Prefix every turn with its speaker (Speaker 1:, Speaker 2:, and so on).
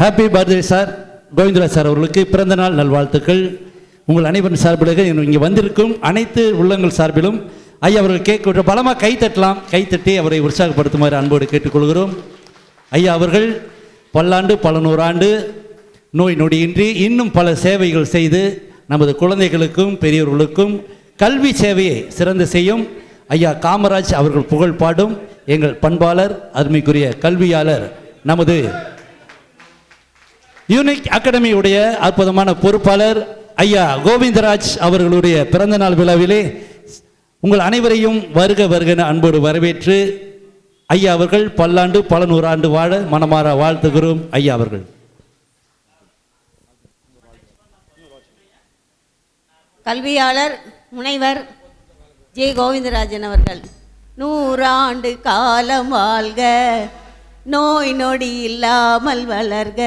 Speaker 1: Happy birthday sir Govindaraj sir அவர்களுக்கு பிறந்த நாள் நல்வாழ்த்துக்கள். உங்கள் அனைவரின் சார்பிலாக இங்கே வந்திருக்கும் அனைத்து உள்ளங்கள் சார்பிலும் ஐயா அவர்கள் கேட்க விட்டு பலமாக கை தட்டலாம். கை தட்டி அவரை உற்சாகப்படுத்துமாறு அன்போடு கேட்டுக்கொள்கிறோம். ஐயா அவர்கள் பல்லாண்டு பல நூறாண்டு நோய் நொடியின்றி இன்னும் பல சேவைகள் செய்து நமது குழந்தைகளுக்கும் பெரியவர்களுக்கும் கல்வி சேவையை சிறந்து செய்யும் ஐயா காமராஜ் அவர்கள் புகழ் பாடும் எங்கள் பண்பாளர் அருமைக்குரிய கல்வியாளர் நமது யூனிக் அகாடமியுடைய அற்புதமான பொறுப்பாளர் ஐயா கோவிந்தராஜ் அவர்களுடைய பிறந்தநாள் விழாவிலே உங்கள் அனைவரையும் வருக வருகன அன்போடு வரவேற்று ஐயா அவர்கள் பல்லாண்டு பல நூறாண்டு வாழ மனமாற வாழ்த்துகிறோம் ஐயா அவர்கள்.
Speaker 2: கல்வியாளர் முனைவர் ஜே. கோவிந்தராஜன் அவர்கள் நூறாண்டு காலம் வாழ்க. நோய் நொடி இல்லாமல் வளர்க.